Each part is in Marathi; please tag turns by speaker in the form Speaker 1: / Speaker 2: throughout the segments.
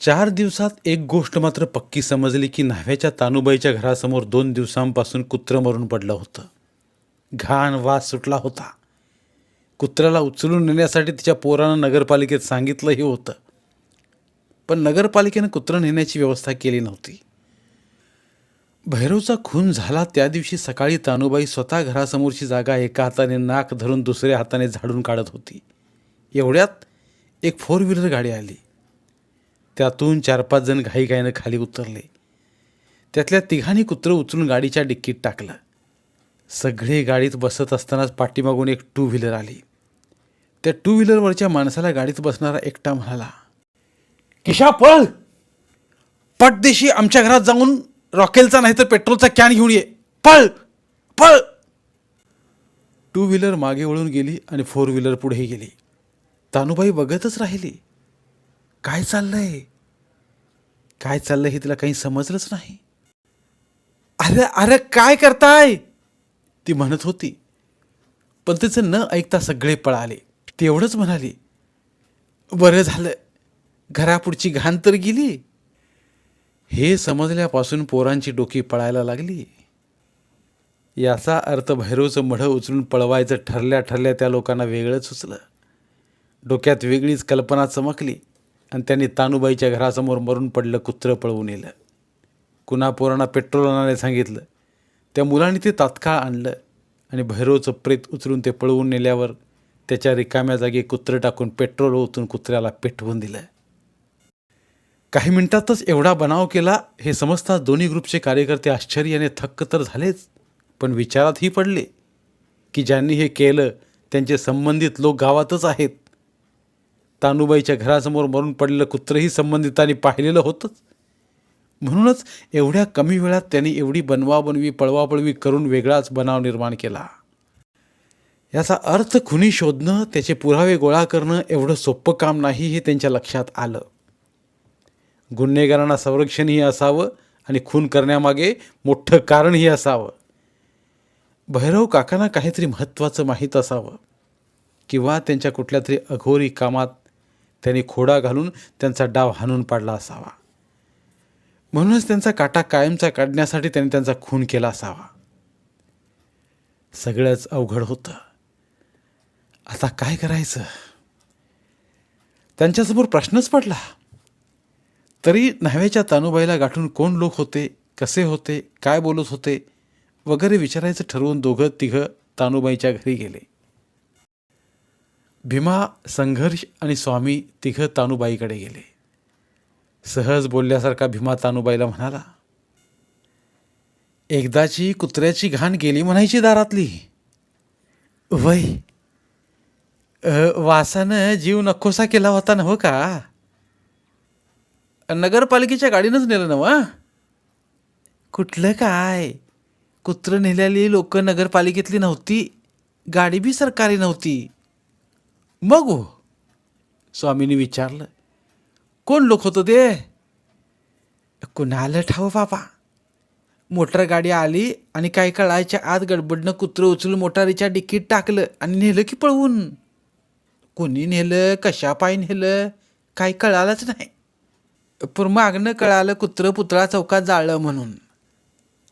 Speaker 1: चार दिवसात एक गोष्ट मात्र पक्की समजली की न्हाव्याच्या तानुबाईच्या घरासमोर दोन दिवसांपासून कुत्रं मरून पडलं होतं. घाण वास सुटला होता. कुत्र्याला उचलून नेण्यासाठी तिच्या पोरानं नगरपालिकेत सांगितलंही होतं. पण नगरपालिकेनं कुत्रं नेण्याची व्यवस्था केली नव्हती. भैरवचा खून झाला त्या दिवशी सकाळी तानुबाई स्वतः घरासमोरची जागा एका हाताने नाक धरून दुसऱ्या हाताने झाडून काढत होती. एवढ्यात एक फोर व्हीलर गाडी आली. त्यातून चार पाच जण घाईघाईनं खाली उतरले. त्यातल्या तिघांनी कुत्रं उचलून गाडीच्या डिक्कीत टाकलं. सगळे गाडीत बसत असतानाच पाठीमागून एक टू व्हीलर आली. त्या टू व्हीलरवरच्या माणसाला गाडीत बसणारा एकटा म्हणाला किशा पळ! पटदेशी आमच्या घरात जाऊन रॉकेलचा नाही तर पेट्रोलचा कॅन घेऊन ये. पळ! पळ! टू व्हीलर मागे वळून गेली आणि फोर व्हीलर पुढे गेली. तानुबाई बघतच राहिली. काय चाललंय? काय चाललंय हे तिला काही समजलंच नाही. अरे अरे काय करताय? ती म्हणत होती. पण तिचं न ऐकता सगळे पळाले. तेवढंच म्हणाली बरं झालं. घरापुढची घाण तर गेली. हे समजल्यापासून पोरांची डोकी पळायला लागली. याचा अर्थ भैरवचं मढं उचलून पळवायचं ठरल्या ठरल्या त्या लोकांना वेगळंच सुचलं डोक्यात वेगळीच कल्पना चमकली. आणि त्यांनी तानुबाईच्या घरासमोर मरून पडलं कुत्रं पळवून नेलं. कुणा पोरांना पेट्रोल आणायला सांगितलं. त्या मुलांनी ते तात्काळ आणलं आणि भैरवचं प्रेत उचलून ते पळवून नेल्यावर त्याच्या रिकाम्या जागी कुत्रं टाकून पेट्रोल ओतून कुत्र्याला पेटवून दिलं. काही मिनिटातच एवढा बनाव केला हे समजता दोन्ही ग्रुपचे कार्यकर्ते आश्चर्याने थक्क तर झालेच पण विचारातही पडले की ज्यांनी हे केलं त्यांचे संबंधित लोक गावातच आहेत. तानुबाईच्या घरासमोर मरून पडलेलं कुत्रंही संबंधितांनी पाहिलेलं होतंच. म्हणूनच एवढ्या कमी वेळात त्यांनी एवढी बनवाबनवी पळवापळवी करून वेगळाच बनाव निर्माण केला. याचा अर्थ खुनी शोधणं त्याचे पुरावे गोळा करणं एवढं सोपं काम नाही हे त्यांच्या लक्षात आलं. गुन्हेगारांना संरक्षणही असावं आणि खून करण्यामागे मोठं कारणही असावं. भैरव काकांना काहीतरी महत्त्वाचं माहीत असावं. किंवा त्यांच्या कुठल्या तरी अघोरी कामात त्यांनी खोडा घालून त्यांचा डाव हाणून पाडला असावा. म्हणूनच त्यांचा काटा कायमचा काढण्यासाठी त्यांनी त्यांचा खून केला असावा. सगळंच अवघड होतं. आता काय करायचं? त्यांच्यासमोर प्रश्नच पडला. तरी न्हाव्याच्या तानुबाईला गाठून कोण लोक होते कसे होते काय बोलत होते वगैरे विचारायचं ठरवून दोघं तिघं तानुबाईच्या घरी गेले. भीमा संघर्ष आणि स्वामी तिघं तानुबाईकडे गेले. सहज बोलल्यासारखा भीमा तानुबाईला म्हणाला एकदाची कुत्र्याची घाण गेली म्हणायची दारातली. वय वासानं जीव नकोसा केला होता नव हो का? नगरपालिकेच्या गाडीनंच नेलं ना वा कुठलं काय? कुत्रं नेलेली लोक नगरपालिकेतली नव्हती गाडी बी सरकारी नव्हती. मग। हो स्वामींनी विचारलं कोण लोक होतं ते? कुणाला ठाव हो बाबा. मोटर गाडी आली आणि काही कळायच्या आत गडबडनं कुत्रं उचलून मोटारीच्या डिकीत टाकलं आणि नेलं की पळवून. कोणी नेलं कशा पाय नेलं काही कळालंच नाही. पण मागणं कळालं कुत्रं पुतळा चौकात जाळलं म्हणून.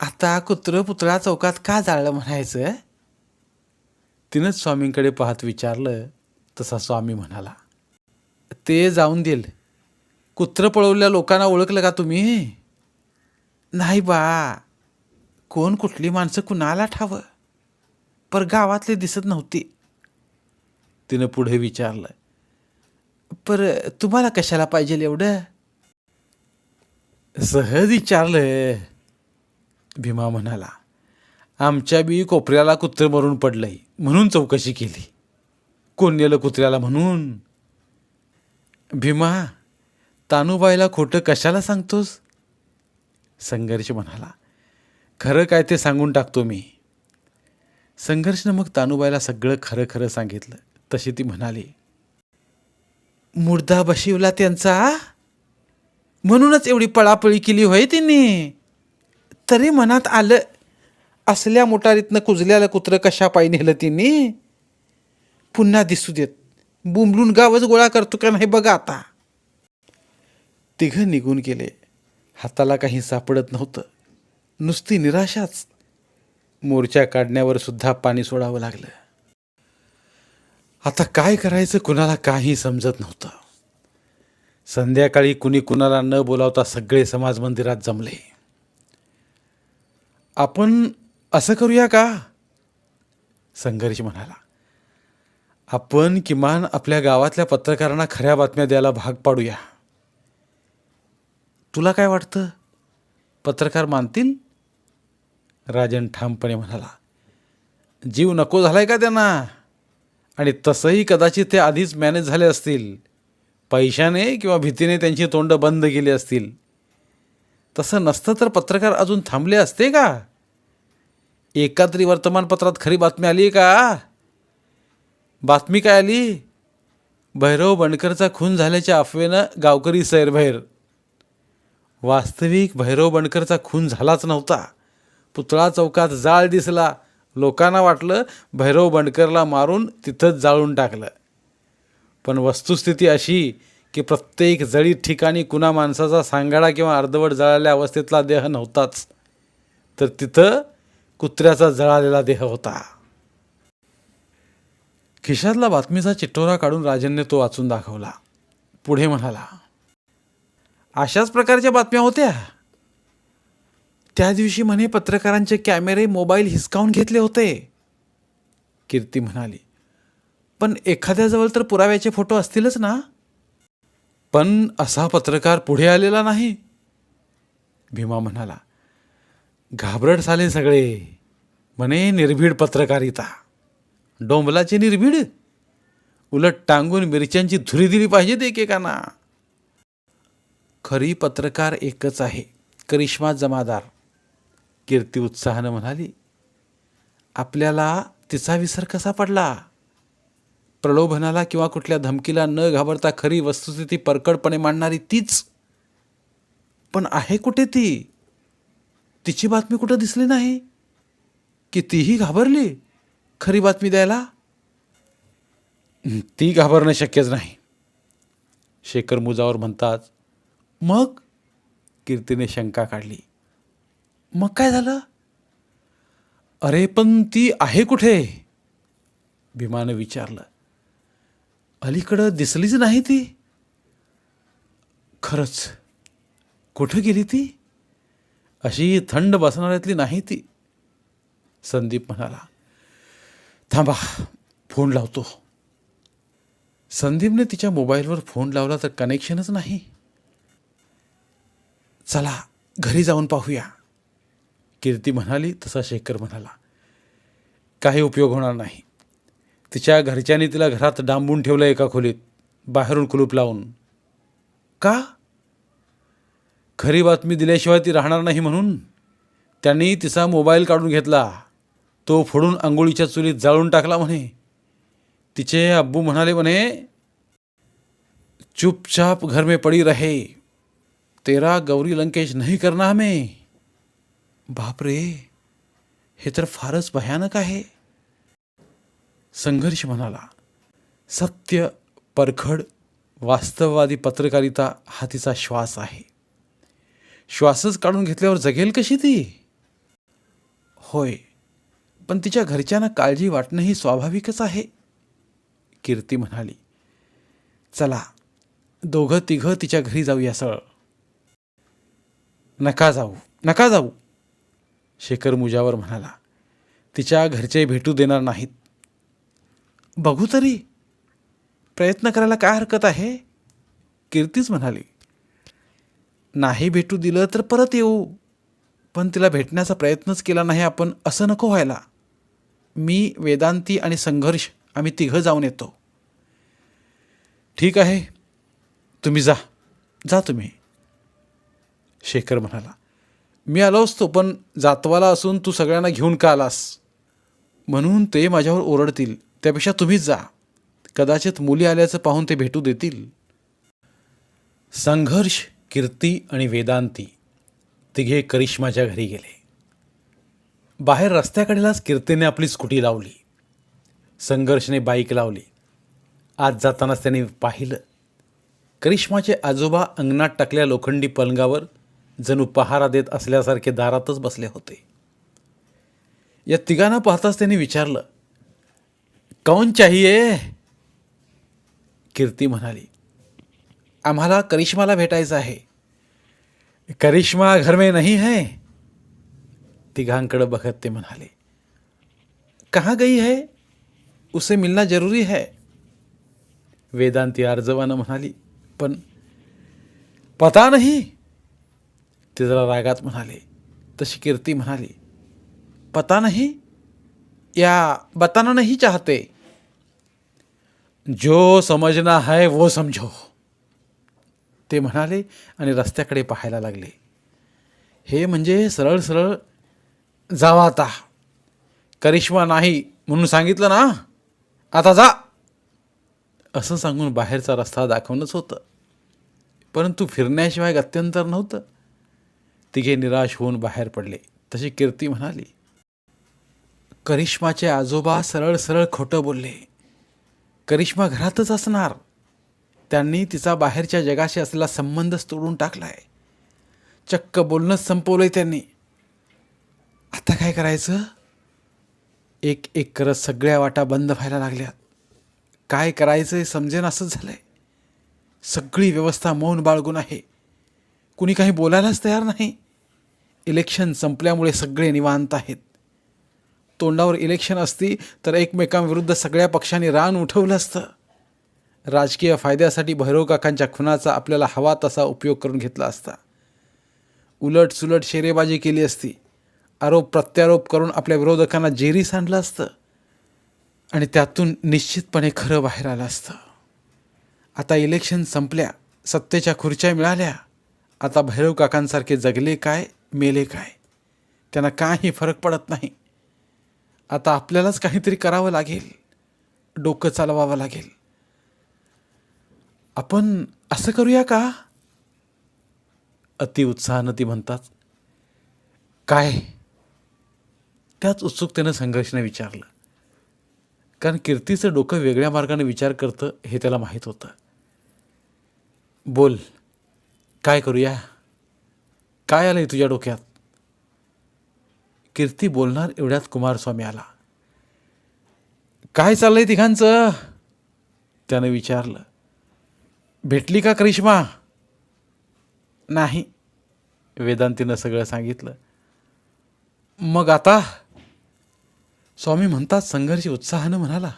Speaker 1: आता कुत्रं पुतळा चौकात का जाळलं म्हणायचं? तिनंच स्वामींकडे पाहत विचारलं तसा स्वामी म्हणाला ते जाऊन देईल कुत्रं पळवलेल्या लोकांना ओळखलं का तुम्ही? नाही बा. कोण कुठली माणसं कुणाला ठावं? पर गावातले दिसत नव्हती. तिनं पुढे विचारलं पर तुम्हाला कशाला पाहिजे एवढं? सहज विचारलं. भीमा म्हणाला आमच्या बी कोपऱ्याला कुत्रं मरून पडलंय. म्हणून चौकशी केली. कोण नेलं कुत्र्याला म्हणून? भीमा तानुबाईला खोटं कशाला सांगतोस? संघर्ष म्हणाला. खरं काय ते सांगून टाकतो मी. संघर्षनं मग तानुबाईला सगळं खरं खरं सांगितलं. तशी ती म्हणाली. मुर्दा बशिवला त्यांचा? म्हणूनच एवढी पळापळी केली होय तिने. तरी मनात आलं असल्या मोटारीतनं कुजल्याला कुत्रं कशा पायी नेलं तिने? पुन्हा दिसू देत. बुंबलून गावच गोळा करतो का नाही बघा आता. तिघं निघून गेले. हाताला काही सापडत नव्हतं. नुसती निराशाच. मोर्चा काढण्यावर सुद्धा पाणी सोडावं लागलं. आता काय करायचं कुणाला काही समजत नव्हतं. संध्याकाळी कुणी कुणाला न बोलावता सगळे समाज मंदिरात जमले. आपण असं करूया का? संघर्ष म्हणाला. आपण किमान आपल्या गावातल्या पत्रकारांना खऱ्या बातम्या द्यायला भाग पाडूया. तुला काय वाटतं? पत्रकार मानतील? राजन ठामपणे म्हणाला. जीव नको झालाय का त्यांना? आणि तसंही कदाचित ते आधीच मॅनेज झाले असतील. पैशाने किंवा भीतीने त्यांची तोंड बंद केली असतील. तसं नसतं तर पत्रकार अजून थांबले असते का? एका तरी वर्तमानपत्रात खरी बातमी आली का? बातमी काय आली? भैरव बंडकरचा खून झाल्याच्या अफवेनं गावकरी सैरभैर. वास्तविक भैरव बंडकरचा खून झालाच नव्हता. पुतळा चौकात जाळ दिसला. लोकांना वाटलं भैरव बंडकरला मारून तिथंच जाळून टाकलं. पण वस्तुस्थिती अशी की प्रत्येक जळीत ठिकाणी कुणा माणसाचा सांगाडा किंवा अर्धवट जळाल्या अवस्थेतला देह नव्हताच. तर तिथं कुत्र्याचा जळालेला देह होता. खिशातला बातमीचा चिठ्ठोरा काढून राजनने तो वाचून दाखवला. पुढे म्हणाला अशाच प्रकारच्या बातम्या होत्या. त्या दिवशी म्हणे पत्रकारांचे कॅमेरे मोबाईल हिसकावून घेतले होते. कीर्ती म्हणाली पण एखाद्याजवळ तर पुराव्याचे फोटो असतीलच ना? पण असा पत्रकार पुढे आलेला नाही. भीमा म्हणाला घाबरट झाले सगळे म्हणे निर्भीड पत्रकारिता. डोंबलाचे निर्भीड. उलट टांगून मिरच्यांची धुरी दिली पाहिजेत एकेकांना. खरी पत्रकार एकच आहे करिश्मा जमादार. कीर्ती उत्साहानं म्हणाली आपल्याला तिचा विसर कसा पडला? प्रलोभनाला किंवा कुठल्या धमकीला न घाबरता खरी वस्तुस्थिती परकडपणे मांडणारी तीच. पण आहे कुठे ती? तिची बातमी कुठं दिसली नाही? की तीही घाबरली खरी बातमी द्यायला? ती घाबरणं शक्यच नाही. शेखर मुजावर म्हणतात मग? कीर्तीने शंका काढली. मग काय झालं? अरे पण ती आहे कुठे? भीमानं विचारलं. अलीकडं दिसलीच नाही ती. खरंच. कुठं गेली ती? अशी थंड बसणाऱ्यातली नाही ती. संदीप म्हणाला थांबा फोन लावतो. संदीपने तिच्या मोबाईलवर फोन लावला तर कनेक्शनच नाही. चला घरी जाऊन पाहूया. कीर्ती म्हणाली तसा शेखर म्हणाला काही उपयोग होणार नाही. तिच्या घरच्यांनी तिला घरात डांबून ठेवलं एका खोलीत बाहेरून कुलूप लावून. का? खरी बातमी दिल्याशिवाय ती राहणार नाही म्हणून. त्यांनी तिचा मोबाईल काढून घेतला. तो फोडून आंघोळीच्या चुलीत जाळून टाकला म्हणे. तिचे अब्बू म्हणाले म्हणे चुपचाप घर में पड़ी रहे. तेरा गौरी लंकेश नहीं करना हमें. बापरे हे तर फारच भयानक आहे. संघर्ष म्हणाला सत्य परखड वास्तववादी पत्रकारिता हा तिचा श्वास आहे. श्वासच काढून घेतल्यावर जगेल कशी ती? होय पण तिच्या घरच्यांना काळजी वाटणं ही स्वाभाविकच आहे. कीर्ती म्हणाली चला दोघं तिघं तिच्या घरी जाऊया सळ नका जाऊ नका जाऊ शेखर मुजावर म्हणाला. तिच्या घरचे भेटू देणार नाहीत. बघू तरी प्रयत्न करायला काय हरकत आहे? कीर्तीच म्हणाली. नाही भेटू दिलं तर परत येऊ पण तिला भेटण्याचा प्रयत्नच केला नाही आपण असं नको व्हायला. मी वेदांती आणि संघर्ष आम्ही तिघं जाऊन येतो. ठीक आहे तुम्ही जा. जा तुम्ही. शेखर म्हणाला मी आलो असतो पण जातवाला असून तू सगळ्यांना घेऊन का आलास? म्हणून ते माझ्यावर ओरडतील त्यापेक्षा तुम्हीच जा. कदाचित मुली आल्याचं पाहून ते भेटू देतील. संघर्ष कीर्ती आणि वेदांती तिघे करिश्माच्या घरी गेले. बाहेर रस्त्याकडेलाच कीर्तीने आपली स्कूटी लावली. संघर्षने बाईक लावली. आज जातानाच त्याने पाहिलं. करिश्माचे आजोबा अंगणात टाकल्या लोखंडी पलंगावर जणू पहारा देत असल्यासारखे दारातच बसले होते. या तिघांना पाहताच त्यांनी विचारलं कौन चाहिये? कीर्ती म्हणाली आम्हाला करिश्माला भेटायचं आहे. करिश्मा घर में नहीं है? तिघांकडं बघत ते म्हणाले कहाँ गई है? उसे मिलना जरूरी है. वेदांती अर्जवानं म्हणाली पण पता नाही. ते जरा रागात म्हणाले तशी कीर्ती म्हणाली पता नहीं या बताना नाही चाहते. जो समजना है वो समझो ते म्हणाले आणि रस्त्याकडे पाहायला लागले. हे म्हणजे सरळ सरळ जावा आता करिश्मा नाही म्हणून सांगितलं ना? आता जा. असं सांगून बाहेरचा रस्ता दाखवणंच होतं. परंतु फिरण्याशिवाय अत्यंतर नव्हतं. तिघे निराश होऊन बाहेर पडले. तशी कीर्ती म्हणाली. करिश्माचे आजोबा सरळ सरळ खोटं बोलले. करिश्मा घरातच असणार. त्यांनी तिचा बाहेरच्या जगाशी असलेला संबंधच तोडून टाकलाय. चक्क बोलणंच संपवलंय त्यांनी. आता काय करायचं? एक एक करत सगळ्या वाटा बंद व्हायला लागल्यात काय करायचं समजेन असंच झालं आहे सगळी व्यवस्था मौन बाळगून आहे. कुणी काही बोलायलाच तयार नाही. इलेक्शन संपल्यामुळे सगळे निवांत आहेत. तोंडावर इलेक्शन असती तर एकमेकांविरुद्ध सगळ्या पक्षांनी रान उठवलं असतं. राजकीय फायद्यासाठी भैरव काकांच्या खुनाचा आपल्याला हवा तसा उपयोग करून घेतला असता. उलट सुलट शेरेबाजी केली असती. आरोप प्रत्यारोप करून आपल्या विरोधकांना जेरी सांडलं असतं. आणि त्यातून निश्चितपणे खरं बाहेर आलं असतं. आता इलेक्शन संपल्या सत्तेच्या खुर्च्या मिळाल्या. आता भैरव काकांसारखे जगले काय मेले काय? त्यांना काही फरक पडत नाही. आता आपल्यालाच काहीतरी करावं लागेल. डोकं चालवावं लागेल. आपण असं करूया का? अतिउत्साहानं ती म्हणतात. काय? त्याच उत्सुकतेनं संघर्षने विचारलं. कारण कीर्तीचं डोकं वेगळ्या मार्गाने विचार करतं हे त्याला माहीत होतं. बोल काय करूया? काय आलंय तुझ्या डोक्यात? कीर्ती बोलणार एवढ्यात कुमारस्वामी आला. काय चाललंय तिघांचं? त्यानं विचारलं. भेटली का करिश्मा? नाही वेदांतीनं सगळं सांगितलं. मग आता? स्वामी म्हणतात संघर्ष उत्साहानं म्हणाला.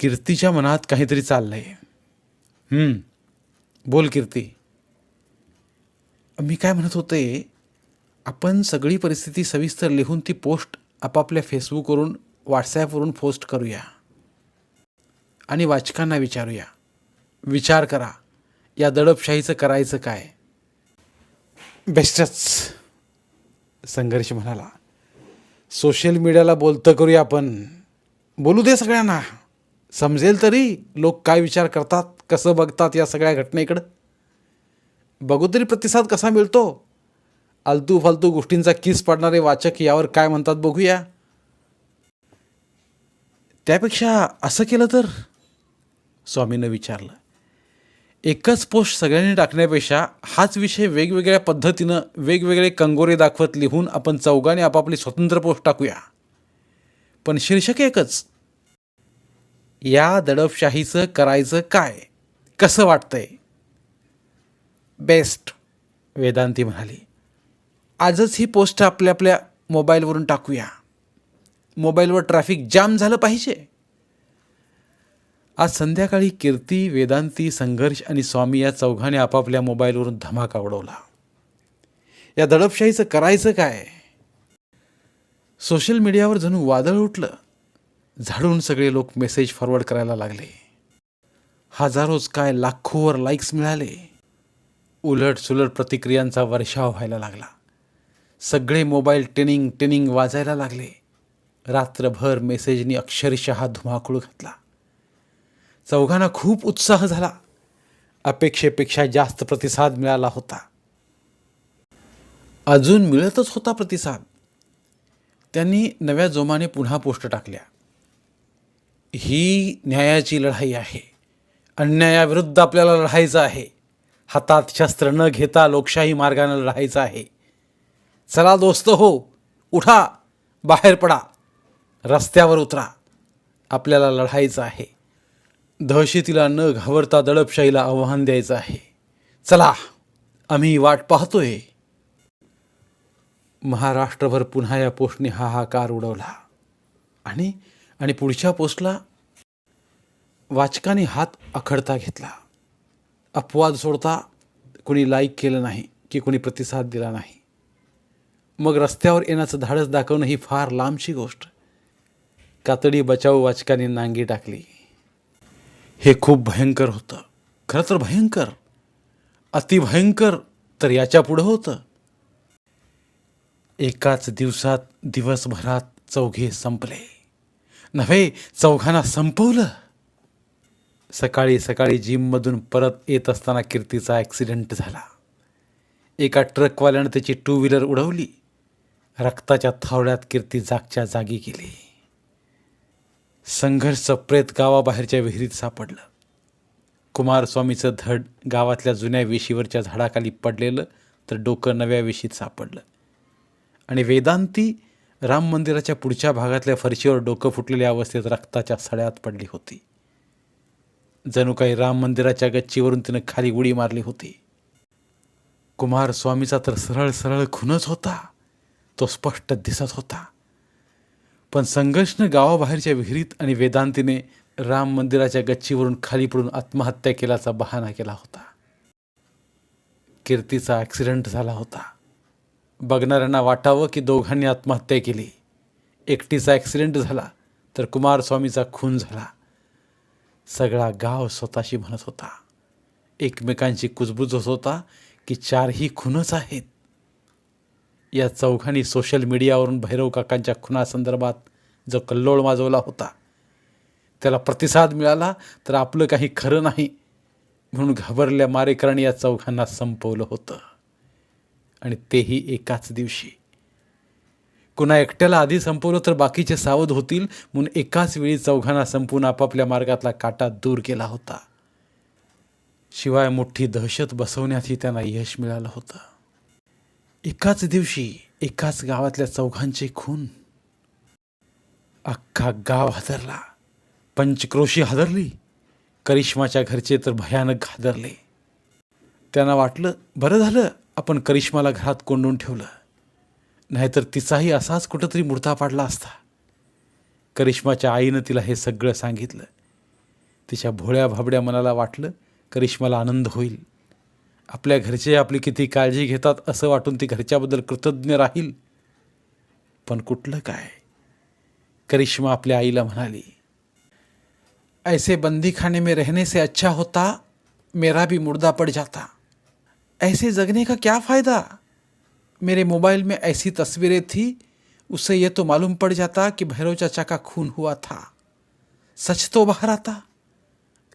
Speaker 1: कीर्तीच्या मनात काहीतरी चाललंय. हम्म, बोल कीर्ती. मी काय म्हणत होते आपण सगळी परिस्थिती सविस्तर लिहून ती पोस्ट आपापल्या फेसबुकवरून व्हॉट्सॲपवरून पोस्ट करूया. आणि वाचकांना विचारूया. विचार करा या दडपशाहीचं करायचं काय? बेस्टच संघर्ष म्हणाला. सोशल मीडियाला बोलतं करूया आपण. बोलू दे सगळ्यांना. समजेल तरी लोक काय विचार करतात कसं बघतात या सगळ्या घटनेकडं? बघू तरी प्रतिसाद कसा मिळतो. आलतू फालतू गोष्टींचा किस पाडणारे वाचक यावर काय म्हणतात बघूया. त्यापेक्षा असं केलं तर? स्वामीनं विचारलं. एकच पोस्ट सगळ्यांनी टाकण्यापेक्षा हाच विषय वेगवेगळ्या पद्धतीनं वेगवेगळे कंगोरे दाखवत लिहून आपण चौघाने आपापली स्वतंत्र पोस्ट टाकूया. पण शीर्षक एकच. या दडपशाहीचं करायचं काय? कसं वाटतंय? बेस्ट वेदांती म्हणाली. आजच ही पोस्ट आपल्या आपल्या मोबाईलवरून टाकूया. मोबाईलवर ट्रॅफिक जाम झालं पाहिजे. आज संध्याकाळी कीर्ती वेदांती संघर्ष आणि स्वामी या चौघाने आपापल्या मोबाईलवरून धमाका उडवला. या दडपशाहीचं करायचं काय? सोशल मीडियावर जणू वादळ उठलं. झाडून सगळे लोक मेसेज फॉरवर्ड करायला लागले. हजारोच काय लाखोवर लाईक्स मिळाले. उलट सुलट प्रतिक्रियांचा वर्षाव व्हायला लागला. सगळे मोबाईल टेनिंग टेनिंग वाजायला लागले. रात्रभर मेसेजनी अक्षरशः धुमाकूळ घातला. चौघांना खूप उत्साह झाला. अपेक्षेपेक्षा जास्त प्रतिसाद मिळाला होता. अजून मिळतच होता प्रतिसाद. त्यांनी नव्या जोमाने पुन्हा पोस्ट टाकल्या. ही न्यायाची लढाई आहे. अन्यायाविरुद्ध आपल्याला लढायचं आहे. हातात शस्त्र न घेता लोकशाही मार्गाने लढायचं आहे. चला दोस्त हो उठा बाहेर पडा. रस्त्यावर उतरा. आपल्याला लढायचं आहे. दहशतीला न घाबरता दडपशाहीला आव्हान द्यायचं आहे. चला आम्ही वाट पाहतोय. महाराष्ट्रभर पुन्हा या पोस्टने हाहाकार उडवला. आणि आणि पुढच्या पोस्टला वाचकाने हात आखडता घेतला. अपवाद सोडता कोणी लाईक केलं नाही की कोणी प्रतिसाद दिला नाही. मग रस्त्यावर येण्याचं धाडस दाखवणं ही फार लांबची गोष्ट. कातडी बचाव वाचकाने नांगी टाकली. हे खूप भयंकर होतं. खरं तर भयंकर. अतिभयंकर तर याच्या पुढं होतं. एकाच दिवसात दिवसभरात चौघे संपले. नव्हे चौघांना संपवलं. सकाळी सकाळी जिममधून परत येत असताना कीर्तीचा ॲक्सिडेंट झाला. एका ट्रकवाल्यानं त्याची टू व्हीलर उडवली. रक्ताच्या थावड्यात कीर्ती जागच्या जागी गेली. संघर्ष प्रेत गावाबाहेरच्या विहिरीत सापडलं. कुमारस्वामीचं धड गावातल्या जुन्या वेशीवरच्या झाडाखाली पडलेलं तर डोकं नव्या वेशीत सापडलं. आणि वेदांती राम मंदिराच्या पुढच्या भागातल्या फरशीवर डोकं फुटलेल्या अवस्थेत रक्ताच्या सळ्यात पडली होती. जणू काही राम मंदिराच्या गच्चीवरून तिनं खाली उडी मारली होती. कुमारस्वामीचा तर सरळ सरळ खूनच होता. तो स्पष्ट दिसत होता. पण संघर्षनं गावाबाहेरच्या विहिरीत आणि वेदांतीने राम मंदिराच्या गच्चीवरून खाली पडून आत्महत्या केल्याचा बहाणा केला होता. कीर्तीचा ॲक्सिडेंट झाला होता. बघणाऱ्यांना वाटावं की दोघांनी आत्महत्या केली. एकटीचा ॲक्सिडेंट झाला तर कुमारस्वामीचा खून झाला. सगळा गाव स्वतःशी म्हणत होता. एकमेकांची कुजबुज होत होता की चारही खूनच आहेत. या चौघांनी सोशल मीडियावरून भैरव काकांच्या खुनासंदर्भात जो कल्लोळ माजवला होता त्याला प्रतिसाद मिळाला तर आपलं काही खरं नाही म्हणून घाबरल्या मारेकरांनी या चौघांना संपवलं होतं. आणि तेही एकाच दिवशी. कुणा एकट्याला आधी संपवलं तर बाकीचे सावध होतील म्हणून एकाच वेळी चौघांना संपून आपापल्या मार्गातला काटा दूर केला होता. शिवाय मोठी दहशत बसवण्यातही त्यांना यश मिळालं होतं. एकाच दिवशी एकाच गावातल्या चौघांचे खून. अख्खा गाव हादरला. पंचक्रोशी हादरली. करिश्माच्या घरचे तर भयानक हादरले. त्यांना वाटलं बरं झालं आपण करिश्माला घरात कोंडून ठेवलं. नाहीतर तिचाही असाच कुठंतरी मुडता पाडला असता. करिश्माच्या आईनं तिला हे सगळं सांगितलं. तिच्या भोळ्या भाबड्या मनाला वाटलं करिश्माला आनंद होईल. आपल्या घरचे आपली किती काळजी घेतात असं वाटून ती घरच्याबद्दल कृतज्ञ राहील. पण कुठलं काय? करिश्मा आपल्या आईला म्हणाली ऐसे बंदी खाने में रहने से अच्छा होता मेरा भी मुर्दा पड़ जाता. ऐसे जगने का क्या फ़ायदा? मेरे मोबाइल में ऐसी तस्वीरें थी उससे ये तो मालूम पड़ जाता कि भैरव चाचा का खून हुआ था. सच तो बाहर आता.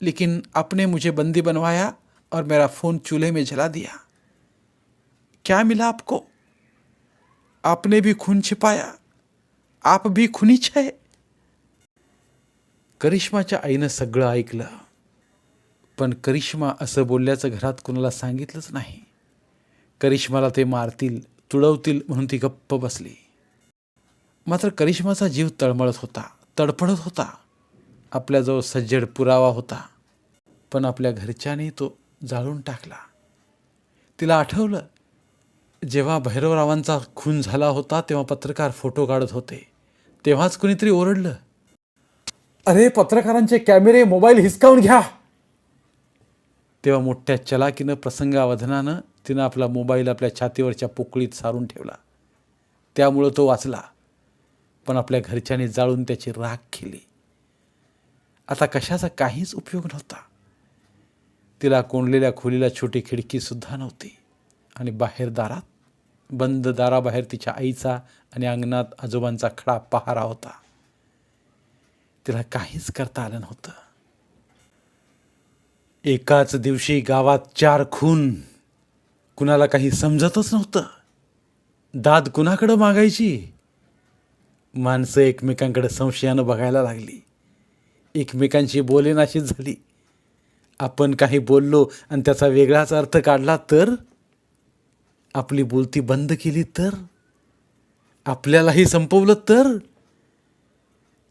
Speaker 1: लेकिन आपने मुझे बंदी बनवाया और मेरा फ़ोन चूल्हे में जला दिया। क्या मिला आपको? आपने भी खून छिपाया। आप भी खुनीच है करिश्माच्या आईनं सगळं ऐकलं पण करिश्मा असं बोलल्याचं घरात कुणाला सांगितलंच नाही. करिश्माला ते मारतील तुडवतील म्हणून ती गप्प बसली. मात्र करिश्माचा जीव तळमळत होता तडफडत होता. आपल्याजवळ सज्जड पुरावा होता पण आपल्या घरच्याने तो जाळून टाकला. तिला आठवलं जेव्हा भैरवरावांचा खून झाला होता तेव्हा पत्रकार फोटो काढत होते. तेव्हाच कुणीतरी ओरडलं अरे पत्रकारांचे कॅमेरे मोबाईल हिसकावून घ्या. तेव्हा मोठ्या चलाकीनं प्रसंगावधनानं तिनं आपला मोबाईल आपल्या छातीवरच्या पोकळीत सारून ठेवला. त्यामुळं तो वाचला पण आपल्या घरच्याने जाळून त्याची राख केली. आता कशाचा काहीच उपयोग नव्हता. तिला कोंडलेल्या खोलीला छोटी खिडकीसुद्धा नव्हती. आणि बाहेर दारात बंद दाराबाहेर तिच्या आईचा आणि अंगणात आजोबांचा खडा पहारा होता. तिला काहीच करता आलं नव्हतं. एकाच दिवशी गावात चार खून. कुणाला काही समजतच नव्हतं. दाद कुणाकडं मागायची? माणसं एकमेकांकडे संशयानं बघायला लागली. एकमेकांशी बोलेनाशीच झाली. आपण काही बोललो आणि त्याचा वेगळाच अर्थ काढला तर? आपली बोलती बंद केली तर? आपल्यालाही संपवलं तर?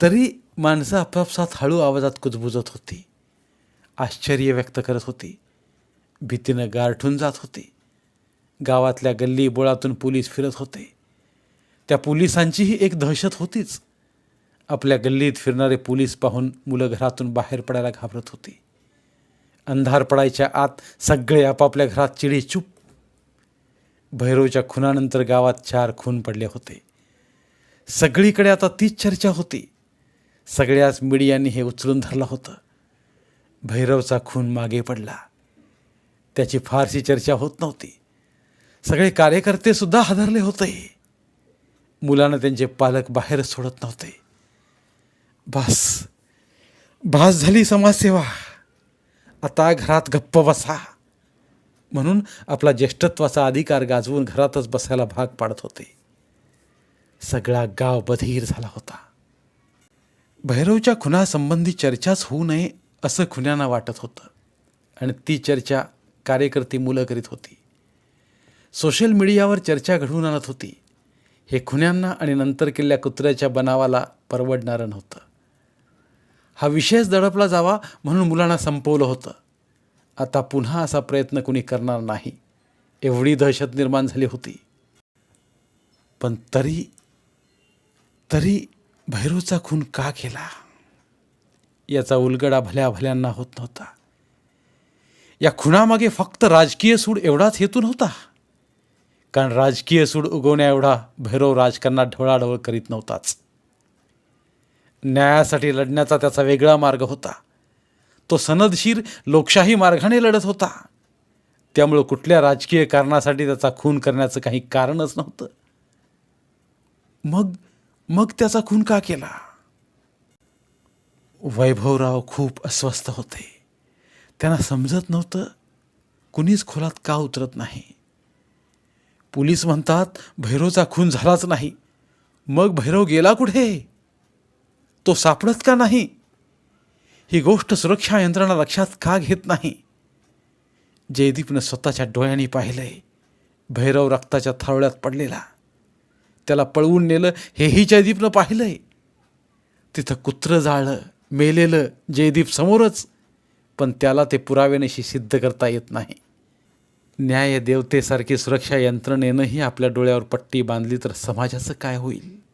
Speaker 1: तरी माणसं आपापसात हळू आवाजात कुजबुजत होती. आश्चर्य व्यक्त करत होती. भीतीनं गारठून जात होती. गावातल्या गल्ली बोळातून पोलीस फिरत होते. त्या पोलिसांचीही एक दहशत होतीच. आपल्या गल्लीत फिरणारे पोलीस पाहून मुलं घरातून बाहेर पडायला घाबरत होती. अंधार पडायच्या आत सगळे आपापल्या घरात चिडे चूप. भैरवच्या खुनानंतर गावात चार खून पडले होते. सगळीकडे आता तीच चर्चा होती. सगळ्याच मीडियांनी हे उचलून धरलं होतं. भैरवचा खून मागे पडला. त्याची फारशी चर्चा होत नव्हती. सगळे कार्यकर्तेसुद्धा हादरले होते. मुलांना त्यांचे पालक बाहेर सोडत नव्हते. बस भास झाली समाजसेवा. आता घरात गप्प बसा. म्हणून आपला ज्येष्ठत्वाचा अधिकार गाजवून घरातच बसायला भाग पाडत होते. सगळा गाव बधीर झाला होता. भैरवच्या खुनासंबंधी चर्चाच होऊ नये असं खुन्यांना वाटत होतं. आणि ती चर्चा कार्यकर्ती मुलं करीत होती. सोशल मीडियावर चर्चा घडवून आणत होती. हे खुन्यांना आणि नंतर केलेल्या कुत्र्याच्या बनावाला परवडणारं नव्हतं. हा विषयच दडपला जावा म्हणून मुलांना संपवलं होतं. आता पुन्हा असा प्रयत्न कुणी करणार नाही. एवढी दहशत निर्माण झाली होती. पण तरी तरी भैरवचा खून का केला? याचा उलगडा भल्या भल्यांना होत नव्हता. या खुनामागे फक्त राजकीय सूड एवढाच हेतू. नव्हता कारण राजकीय सूड उगवण्या एवढा भैरव राजकारणात ढवळाढवळ करीत नव्हताच. न्यायासाठी लढण्याचा त्याचा वेगळा मार्ग होता. तो सनदशीर लोकशाही मार्गाने लढत होता. त्यामुळं कुठल्या राजकीय कारणासाठी त्याचा खून करण्याचं काही कारणच नव्हतं. मग मग त्याचा खून का केला? वैभवराव खूप अस्वस्थ होते. त्यांना समजत नव्हतं कुणीच खोलात का उतरत नाही. पोलीस म्हणतात भैरवचा खून झालाच नाही. मग भैरव गेला कुठे? तो सापडत का नाही? ही गोष्ट सुरक्षा यंत्रणा लक्षात का घेत नाही? जयदीपनं स्वतःच्या डोळ्यांनी पाहिलंय. भैरव रक्ताच्या थावळ्यात पडलेला. त्याला पळवून नेलं हेही जयदीपनं पाहिलंय. तिथं कुत्रं जाळलं मेलेलं जयदीप समोरच पण त्याला ते पुराव्यानेशी सिद्ध करता येत नाही. न्याय देवतेसारखी सुरक्षा यंत्रणेनंही आपल्या डोळ्यावर पट्टी बांधली तर समाजाचं काय होईल?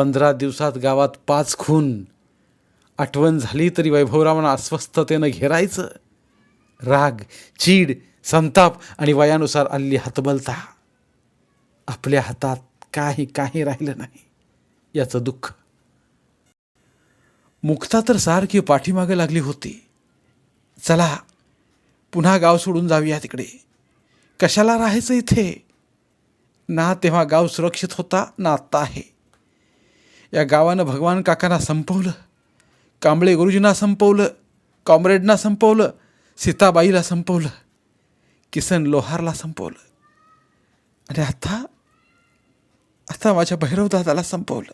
Speaker 1: पंधरा दिवसात गावात पाच खून. आठवण झाली तरी वैभवरावांना अस्वस्थतेनं घेरायचं. राग चीड संताप आणि वयानुसार आलेली हतबलता. आपल्या हातात काही काही राहिलं नाही. याचं दुःख. मुक्ता तर सारखी पाठीमागे लागली होती. चला पुन्हा गाव सोडून जाऊया तिकडे. कशाला राहायचं इथे? ना तेव्हा गाव सुरक्षित होता ना आत्ता आहे. या गावानं भगवान काकांना संपवलं. कांबळे गुरुजींना संपवलं. कॉम्रेडना संपवलं. सीताबाईला संपवलं. किसन लोहारला संपवलं. आणि आता आता माझ्या भैरवदादाला संपवलं.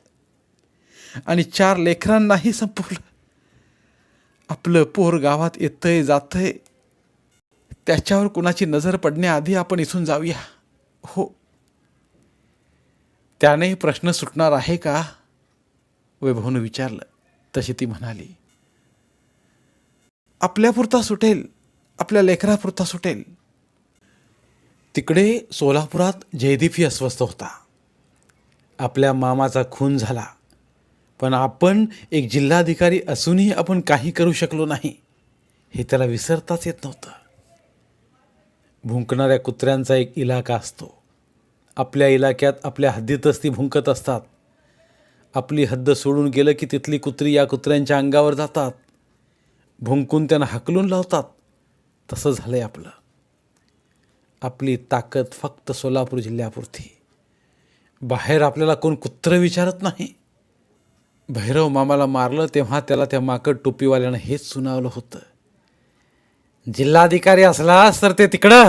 Speaker 1: आणि चार लेकरांनाही संपवलं. आपलं पोर गावात येतंय जातंय. त्याच्यावर कुणाची नजर पडण्याआधी आपण इथून जाऊया. हो. त्याने प्रश्न सुटणार आहे का? वैभवनं विचारलं तशी ती म्हणाली आपल्यापुरता सुटेल आपल्या लेकरापुरता सुटेल. तिकडे सोलापुरात जयदीपही अस्वस्थ होता. आपल्या मामाचा खून झाला पण आपण एक जिल्हाधिकारी असूनही आपण काही करू शकलो नाही हे त्याला विसरताच येत नव्हतं. भुंकणाऱ्या कुत्र्यांचा एक इलाका असतो. आपल्या इलाक्यात आपल्या हद्दीतच ती भुंकत असतात. आपली हद्द सोडून गेलं की तिथली कुत्री या कुत्र्यांच्या अंगावर जातात. भुंकून त्यांना हकलून लावतात. तसं झालंय आपलं. आपली ताकद फक्त सोलापूर जिल्ह्यापुरती. बाहेर आपल्याला कोण कुत्रं विचारत नाही. भैरव मामाला मारलं तेव्हा त्याला त्या माकड टोपीवाल्यानं हेच सुनावलं होतं. जिल्हाधिकारी असलास तर ते तिकडं.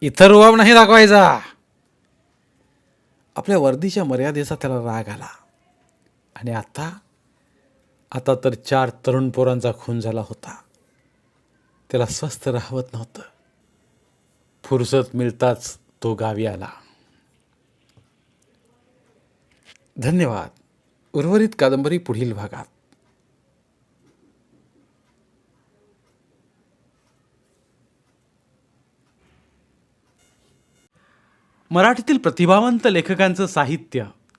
Speaker 1: इथं रुवाब नाही दाखवायचा. आपल्या वर्दीच्या मर्यादेचा त्याला राग आला. आणि आता आता तर चार तरुण पोरांचा खून झाला होता. त्याला स्वस्थ राहवत नव्हतं. फुरसत मिळताच तो गावी आला. धन्यवाद. उर्वरित कादंबरी पुढील भागात. मराठीतील प्रतिभावंत लेखकांचं साहित्य.